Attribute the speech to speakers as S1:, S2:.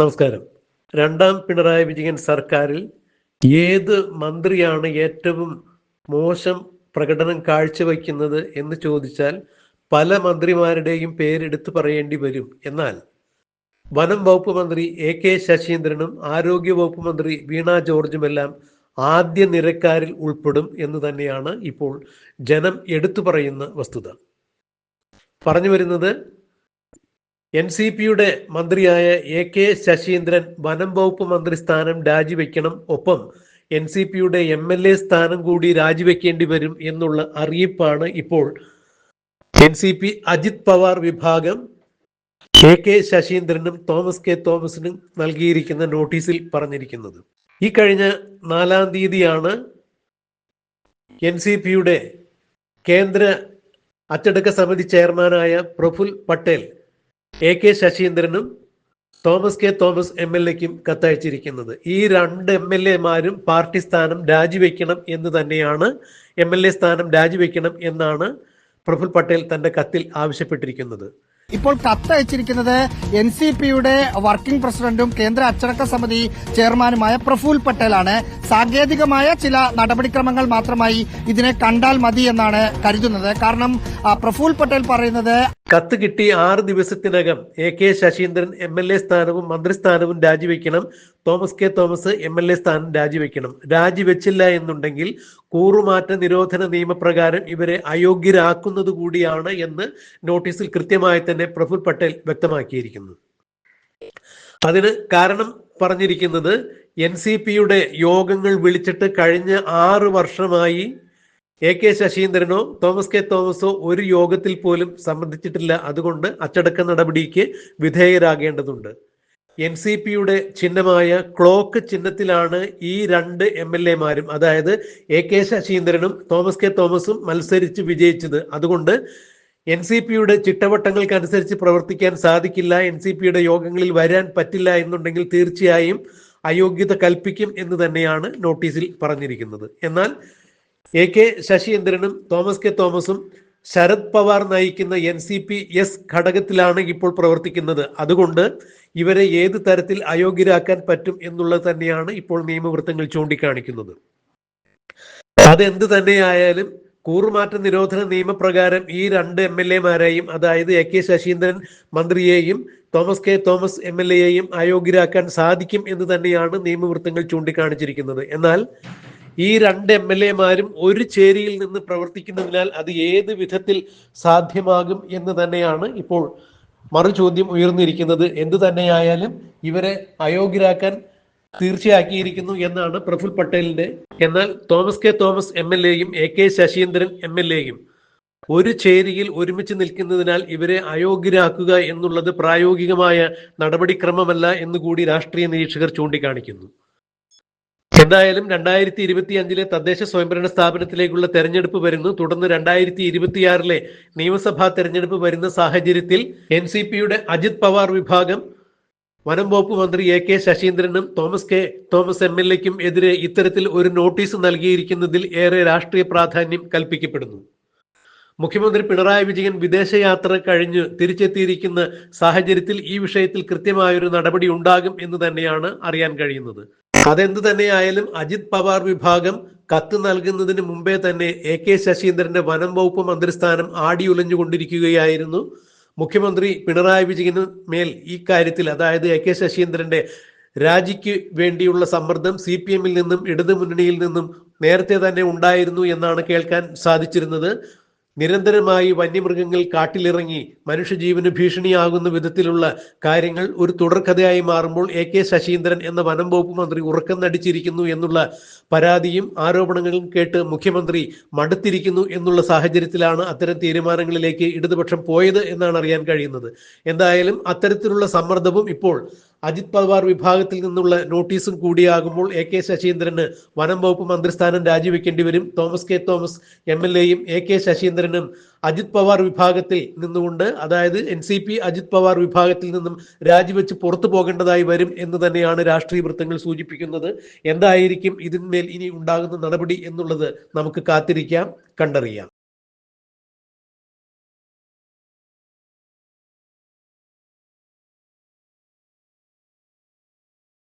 S1: നമസ്കാരം. രണ്ടാം പിണറായി വിജയൻ സർക്കാരിൽ ഏത് മന്ത്രിയാണ് ഏറ്റവും മോശം പ്രകടനം കാഴ്ചവെക്കുന്നത് എന്ന് ചോദിച്ചാൽ പല മന്ത്രിമാരുടെയും പേരെടുത്ത് പറയേണ്ടി വരും. എന്നാൽ വനം വകുപ്പ് മന്ത്രി എ കെ ശശീന്ദ്രനും ആരോഗ്യ വകുപ്പ് മന്ത്രി വീണ ജോർജുമെല്ലാം ആദ്യ നിരക്കാരിൽ ഉൾപ്പെടും എന്ന് തന്നെയാണ് ഇപ്പോൾ ജനം എടുത്തു പറയുന്ന വസ്തുത. പറഞ്ഞു വരുന്നത് എൻ സി പിയുടെ മന്ത്രിയായ എ കെ ശശീന്ദ്രൻ വനം വകുപ്പ് മന്ത്രി സ്ഥാനം രാജിവെക്കണം. ഒപ്പം എൻ സി പിയുടെ എം എൽ എ സ്ഥാനം കൂടി രാജിവെക്കേണ്ടി വരും എന്നുള്ള അറിയിപ്പാണ് ഇപ്പോൾ N C P Ajit Pawar വിഭാഗം എ കെ ശശീന്ദ്രനും തോമസ് കെ തോമസിനും നൽകിയിരിക്കുന്ന നോട്ടീസിൽ പറഞ്ഞിരിക്കുന്നത്. ഈ കഴിഞ്ഞ നാലാം തീയതിയാണ് എൻ സി പിയുടെ കേന്ദ്ര അച്ചടക്ക സമിതി ചെയർമാനായ Praful Patel A K ശശീന്ദ്രനും Thomas K Thomas M L എക്കും കത്തയച്ചിരിക്കുന്നത്. ഈ രണ്ട് എം എൽ എമാരും പാർട്ടി സ്ഥാനം രാജിവെക്കണം എന്ന് തന്നെയാണ് എം എൽ എ സ്ഥാനം രാജിവെക്കണം എന്നാണ് പ്രഫുൽ പട്ടേൽ തന്റെ കത്തിൽ ആവശ്യപ്പെട്ടിരിക്കുന്നത്.
S2: ഇപ്പോൾ കത്തയച്ചിരിക്കുന്നത് എൻ സി പിയുടെ വർക്കിംഗ് പ്രസിഡന്റും കേന്ദ്ര അച്ചടക്ക സമിതി ചെയർമാനുമായ പ്രഫുൽ പട്ടേലാണ്. സാങ്കേതികമായ ചില നടപടിക്രമങ്ങൾ മാത്രമായി ഇതിനെ കണ്ടാൽ മതി എന്നാണ് കരുതുന്നത്. കാരണം പ്രഫുൽ പട്ടേൽ പറയുന്നത്
S1: കത്ത് കിട്ടി ആറ് ദിവസത്തിനകം. A K Saseendran M L A സ്ഥാനവും മന്ത്രിസ്ഥാനവും രാജിവെക്കണം. Thomas K Thomas M L A സ്ഥാനം രാജിവെക്കണം. രാജിവെച്ചില്ല എന്നുണ്ടെങ്കിൽ കൂറുമാറ്റ നിരോധന നിയമപ്രകാരം ഇവരെ അയോഗ്യരാക്കുന്നത് കൂടിയാണ് എന്ന് നോട്ടീസിൽ കൃത്യമായി തന്നെ പ്രഫുൽ പട്ടേൽ വ്യക്തമാക്കിയിരിക്കുന്നു. അതിന് കാരണം പറഞ്ഞിരിക്കുന്നത് എൻ സി പിയുടെ യോഗങ്ങൾ വിളിച്ചിട്ട് കഴിഞ്ഞ ആറ് വർഷമായി എ കെ ശശീന്ദ്രനോ തോമസ് കെ തോമസോ ഒരു യോഗത്തിൽ പോലും സംബന്ധിച്ചിട്ടില്ല. അതുകൊണ്ട് അച്ചടക്ക നടപടിക്ക് വിധേയരാകേണ്ടതുണ്ട്. എൻ സി പിയുടെ ചിഹ്നമായ ക്ലോക്ക് ചിഹ്നത്തിലാണ് ഈ രണ്ട് എം എൽ എമാരും അതായത് എ കെ ശശീന്ദ്രനും തോമസ് കെ തോമസും മത്സരിച്ച് വിജയിച്ചത്. അതുകൊണ്ട് എൻ സി പിയുടെ ചിട്ടവട്ടങ്ങൾക്കനുസരിച്ച് പ്രവർത്തിക്കാൻ സാധിക്കില്ല. എൻ സി പിയുടെ യോഗങ്ങളിൽ വരാൻ പറ്റില്ല എന്നുണ്ടെങ്കിൽ തീർച്ചയായും അയോഗ്യത കൽപ്പിക്കും എന്ന് തന്നെയാണ് നോട്ടീസിൽ പറഞ്ഞിരിക്കുന്നത്. എന്നാൽ എ കെ ശശീന്ദ്രനും തോമസ് കെ തോമസും ശരത് പവാർ നയിക്കുന്ന എൻ സി പി എസ് ഘടകത്തിലാണ് ഇപ്പോൾ പ്രവർത്തിക്കുന്നത്. അതുകൊണ്ട് ഇവരെ ഏത് തരത്തിൽ അയോഗ്യരാക്കാൻ പറ്റും എന്നുള്ളത് തന്നെയാണ് ഇപ്പോൾ നിയമവൃത്തങ്ങൾ ചൂണ്ടിക്കാണിക്കുന്നത്. അതെന്ത് തന്നെയായാലും കൂറുമാറ്റ നിരോധന നിയമപ്രകാരം ഈ രണ്ട് എം എൽ എമാരെയും അതായത് A K Saseendran മന്ത്രിയെയും Thomas K Thomas M L എയെയും അയോഗ്യരാക്കാൻ സാധിക്കും എന്ന് തന്നെയാണ് നിയമവൃത്തങ്ങൾ ചൂണ്ടിക്കാണിച്ചിരിക്കുന്നത്. എന്നാൽ ഈ രണ്ട് എം എൽ എമാരും ഒരു ചേരിയിൽ നിന്ന് പ്രവർത്തിക്കുന്നതിനാൽ അത് ഏത് വിധത്തിൽ സാധ്യമാകും എന്ന് തന്നെയാണ് ഇപ്പോൾ മറു ചോദ്യം ഉയർന്നിരിക്കുന്നത്. എന്തു തന്നെയായാലും ഇവരെ അയോഗ്യരാക്കാൻ തീർച്ചയാക്കിയിരിക്കുന്നു എന്നാണ് പ്രഫുൽ പട്ടേലിന്റെ. എന്നാൽ Thomas K Thomas M L എയും A K Saseendran M L എയും ഒരു ചേരിയിൽ ഒരുമിച്ച് നിൽക്കുന്നതിനാൽ ഇവരെ അയോഗ്യരാക്കുക എന്നുള്ളത് പ്രായോഗികമായ നടപടിക്രമമല്ല എന്നുകൂടി രാഷ്ട്രീയ നിരീക്ഷകർ ചൂണ്ടിക്കാണിക്കുന്നു. എന്തായാലും രണ്ടായിരത്തി ഇരുപത്തി അഞ്ചിലെ തദ്ദേശ സ്വയംഭരണ സ്ഥാപനത്തിലേക്കുള്ള തെരഞ്ഞെടുപ്പ് വരുന്നു. തുടർന്ന് രണ്ടായിരത്തി ഇരുപത്തിയാറിലെ നിയമസഭാ തെരഞ്ഞെടുപ്പ് വരുന്ന സാഹചര്യത്തിൽ എൻ സി പിയുടെ അജിത് പവാർ വിഭാഗം വനം വകുപ്പ് മന്ത്രി A K ശശീന്ദ്രനും Thomas K Thomas M L എക്കും എതിരെ ഇത്തരത്തിൽ ഒരു നോട്ടീസ് നൽകിയിരിക്കുന്നതിൽ ഏറെ രാഷ്ട്രീയ പ്രാധാന്യം കൽപ്പിക്കപ്പെടുന്നു. മുഖ്യമന്ത്രി പിണറായി വിജയൻ വിദേശയാത്ര കഴിഞ്ഞ് തിരിച്ചെത്തിയിരിക്കുന്ന സാഹചര്യത്തിൽ ഈ വിഷയത്തിൽ കൃത്യമായൊരു നടപടി ഉണ്ടാകും എന്ന് തന്നെയാണ് അറിയാൻ കഴിയുന്നത്. അതെന്ത് തന്നെയായാലും അജിത് പവാർ വിഭാഗം കത്ത് നൽകുന്നതിന് മുമ്പേ തന്നെ എ കെ ശശീന്ദ്രന്റെ വനം വകുപ്പ് മന്ത്രിസ്ഥാനം ആടിയുലഞ്ഞുകൊണ്ടിരിക്കുകയായിരുന്നു. മുഖ്യമന്ത്രി പിണറായി വിജയന് മേൽ ഈ കാര്യത്തിൽ അതായത് എ കെ ശശീന്ദ്രന്റെ രാജിക്ക് വേണ്ടിയുള്ള സമ്മർദ്ദം സി പി എമ്മിൽ നിന്നും ഇടതുമുന്നണിയിൽ നിന്നും നേരത്തെ തന്നെ ഉണ്ടായിരുന്നു എന്നാണ് കേൾക്കാൻ സാധിച്ചിരുന്നത്. നിരന്തരമായി വന്യമൃഗങ്ങൾ കാട്ടിലിറങ്ങി മനുഷ്യജീവന് ഭീഷണിയാകുന്ന വിധത്തിലുള്ള കാര്യങ്ങൾ ഒരു തുടർക്കഥയായി മാറുമ്പോൾ എ കെ ശശീന്ദ്രൻ എന്ന വനം വകുപ്പ് മന്ത്രി ഉറക്കം നടിച്ചിരിക്കുന്നു എന്നുള്ള പരാതിയും ആരോപണങ്ങളും കേട്ട് മുഖ്യമന്ത്രി മടുത്തിരിക്കുന്നു എന്നുള്ള സാഹചര്യത്തിലാണ് അത്തരം തീരുമാനങ്ങളിലേക്ക് ഇടതുപക്ഷം പോയത് എന്നാണ് അറിയാൻ കഴിയുന്നത്. എന്തായാലും അത്തരത്തിലുള്ള സമ്മർദ്ദവും ഇപ്പോൾ അജിത് പവാർ വിഭാഗത്തിൽ നിന്നുള്ള നോട്ടീസും കൂടിയാകുമ്പോൾ എ കെ ശശീന്ദ്രന് വനം വകുപ്പ് മന്ത്രിസ്ഥാനം രാജിവെക്കേണ്ടി വരും. Thomas K. Thomas M L എയും എ കെ ശശീന്ദ്രനും അജിത് പവാർ വിഭാഗത്തിൽ നിന്നുകൊണ്ട് അതായത് N C P Ajit Pawar വിഭാഗത്തിൽ നിന്നും രാജിവെച്ച് പുറത്തു പോകേണ്ടതായി വരും എന്ന് തന്നെയാണ് രാഷ്ട്രീയ വൃത്തങ്ങൾ സൂചിപ്പിക്കുന്നത്. എന്തായിരിക്കും ഇതിന്മേൽ ഇനി ഉണ്ടാകുന്ന നടപടി എന്നുള്ളത് നമുക്ക് കാത്തിരിക്കാം കണ്ടറിയാം.